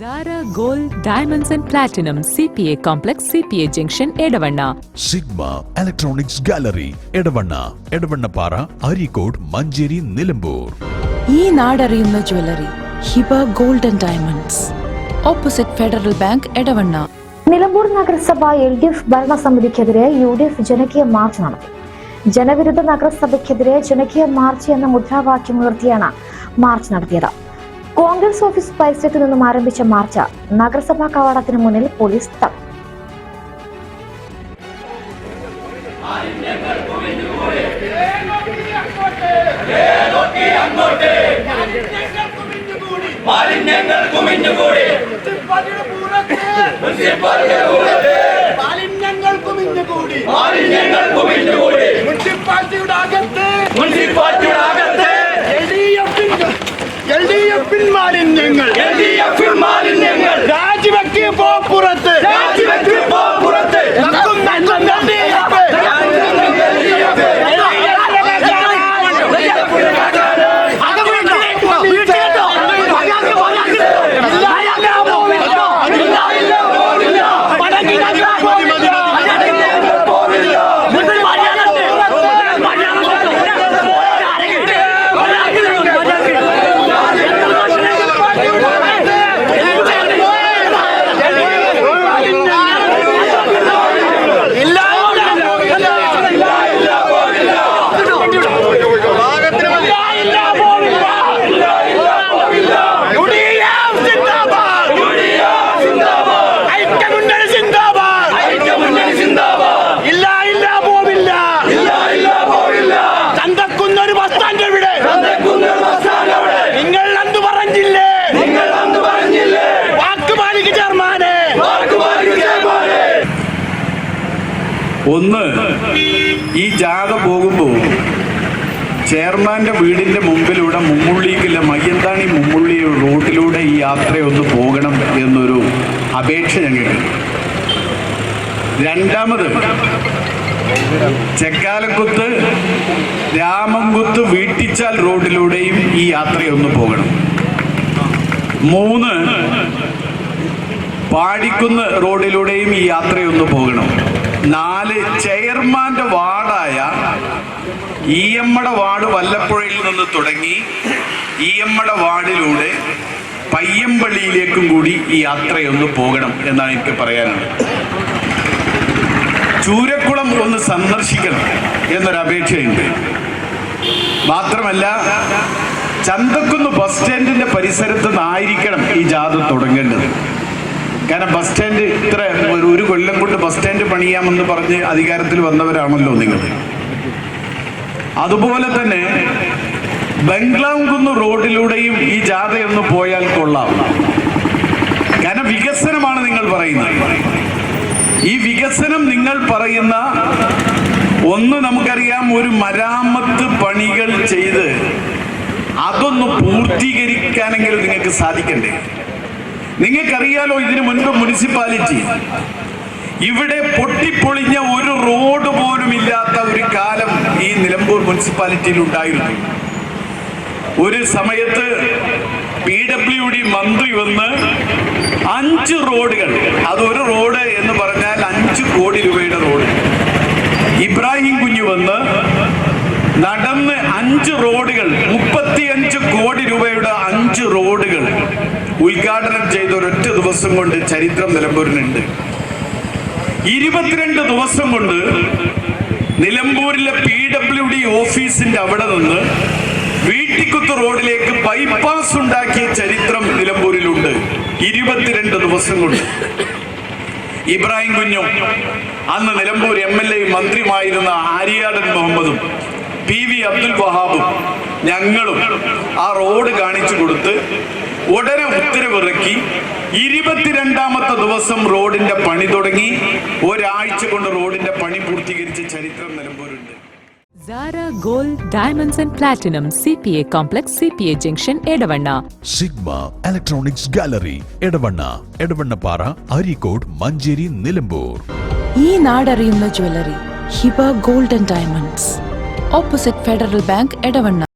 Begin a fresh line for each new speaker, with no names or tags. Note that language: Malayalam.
Sara gold diamonds and platinum C P A complex C P A junction Edavanna
sigma electronics gallery Edavanna Edavannappara Areekode Manjeri Nilambur
ഈ നാടറിയുന്ന jewellery Hiba gold and diamonds opposite federal bank Edavanna
Nilambur നഗരസഭ എൽ ഡി എഫ് ഭരണസമിതിക്കെതിരെ യു ഡി എഫ് ജനകീയ മാർച്ച് നടത്തി. ജനവിരുദ്ധ നഗരസഭയ്ക്കെതിരെ ജനകീയ മാർച്ച് എന്ന മുദ്രാവാക്യം ഉയർത്തിയാണ് മാർച്ച് നടത്തിയത്. കോൺഗ്രസ് ഓഫീസ് പരിസരത്ത് നിന്നും ആരംഭിച്ച മാർച്ച് നഗരസഭാ കവാടത്തിന് മുന്നിൽ പോലീസ് തടഞ്ഞു
മാലിന്യങ്ങൾ കുമിഞ്ഞുകൂടി.
മാലിന്യങ്ങൾ കുമിഞ്ഞുകൂടി
മാലിന്യങ്ങൾ കുമിഞ്ഞുകൂടി
മുനിസിപ്പാലിറ്റിയുടെ അകത്ത്
മുനിസിപ്പാലിറ്റിയുടെ അകത്ത്
എൽ ഡി എഫിൻ എൽ ഡി എഫിൻ മാലിന്യങ്ങൾ. രാജിവെക്ക് പോ പുറത്ത്.
രാജിവെക്ക് പോ
ഒന്ന് ഈ ജാഥ പോകുമ്പോൾ ചെയർമാന്റെ വീടിന്റെ മുമ്പിലൂടെ മുമ്മുള്ളിക്കില്ല മയ്യന്താണി മുമ്മുള്ളി റോഡിലൂടെ ഈ യാത്രയൊന്ന് പോകണം എന്നൊരു അപേക്ഷ ഞങ്ങൾക്ക്. രണ്ടാമത് ചെക്കാലക്കുത്ത് രാമംകുത്ത് വീട്ടിച്ചാൽ റോഡിലൂടെയും ഈ യാത്രയൊന്ന് പോകണം. മൂന്ന് പാടിക്കുന്ന് റോഡിലൂടെയും ഈ യാത്രയൊന്ന് പോകണം. നാല് ചെയർമാന്റെ വാർഡായ ഇ എമ്മയുടെ വാർഡ് വല്ലപ്പുഴയിൽ നിന്ന് തുടങ്ങി ഇ എമ്മയുടെ വാർഡിലൂടെ പയ്യമ്പള്ളിയിലേക്കും കൂടി ഈ യാത്രയൊന്ന് പോകണം എന്നാണ് എനിക്ക് പറയാനുള്ളത്. ചൂരക്കുളം ഒന്ന് സന്ദർശിക്കണം എന്നൊരപേക്ഷയുണ്ട് മാത്രമല്ല ചന്തക്കുന്ന് ബസ് സ്റ്റാൻഡിന്റെ പരിസരത്ത് നിന്നായിരിക്കണം ഈ ജാഥ തുടങ്ങേണ്ടത്. കാരണം ബസ് സ്റ്റാൻഡ് ഇത്ര ഒരു കൊല്ലം കൊണ്ട് ബസ് സ്റ്റാൻഡ് പണിയാമെന്ന് പറഞ്ഞ് അധികാരത്തിൽ വന്നവരാണല്ലോ നിങ്ങൾ. അതുപോലെ തന്നെ ബംഗ്ലാംകുന്ന് റോഡിലൂടെയും ഈ ജാഥയൊന്ന് പോയാൽ കൊള്ളാം. കാരണം വികസനമാണ് നിങ്ങൾ പറയുന്നത്. ഈ വികസനം നിങ്ങൾ പറയുന്ന ഒന്ന് നമുക്കറിയാം ഒരു മരാമത്ത് പണികൾ ചെയ്ത് അതൊന്ന് പൂർത്തീകരിക്കാനെങ്കിലും നിങ്ങൾക്ക് സാധിക്കണ്ടേ? നിങ്ങൾക്കറിയാലോ ഇതിനു മുൻപ് മുനിസിപ്പാലിറ്റി. ഇവിടെ പൊട്ടിപ്പൊളിഞ്ഞ ഒരു റോഡ് പോലും ഇല്ലാത്ത ഒരു കാലം ഈ നിലമ്പൂർ മുനിസിപ്പാലിറ്റിയിൽ ഉണ്ടായിരുന്നു. ഒരു സമയത്ത് പി ഡബ്ല്യു ഡി മന്ത്രി വന്ന് അഞ്ച് റോഡുകൾ അതൊരു റോഡ് എന്ന് പറഞ്ഞാൽ അഞ്ച് കോടി രൂപയുടെ റോഡ്. ഇബ്രാഹിം കുഞ്ഞു വന്ന് നടന്ന് അഞ്ച് റോഡുകൾ മുപ്പത്തിയഞ്ച് കോടി റോഡുകൾ ഉദ്ഘാടനം ചെയ്ത ഒരൊറ്റ ദിവസം കൊണ്ട് ചരിത്രം നിലമ്പൂരിനുണ്ട്. ഇരുപത്തിരണ്ട് ദിവസം കൊണ്ട് നിലമ്പൂരിലെ പി ഡബ്ല്യു ഡി ഓഫീസിന്റെ അവിടെ നിന്ന് വീട്ടിക്കുത്ത് റോഡിലേക്ക് ബൈപ്പാസ് ഉണ്ടാക്കിയ ചരിത്രം നിലമ്പൂരിലുണ്ട്. ഇരുപത്തിരണ്ട് ദിവസം കൊണ്ട്. ഇബ്രാഹിം കുഞ്ഞും അന്ന് നിലമ്പൂർ എം എൽ എ മന്ത്രിയുമായിരുന്ന ആര്യാടൻ മുഹമ്മദും പി വി അബ്ദുൽ വഹാബും ഞങ്ങളും ആ റോഡ് കാണിച്ചു കൊടുത്ത് ഉടനെ ഉത്തരവിറക്കി. ഇരുപത്തിരണ്ടാമത്തെ ദിവസം റോഡിന്റെ പണി തുടങ്ങി. ഒരാഴ്ച കൊണ്ട് റോഡിന്റെ പണി പൂർത്തീകരിച്ച ചരിത്രം നിലമ്പൂരുണ്ട്.
Sara gold diamonds and platinum C P A complex C P A junction Edavanna
sigma electronics gallery Edavanna Edavannappara Areekode Manjeri Nilambur
ഈ നാടറിയുന്ന jewellery Hiba gold and diamonds opposite federal bank Edavanna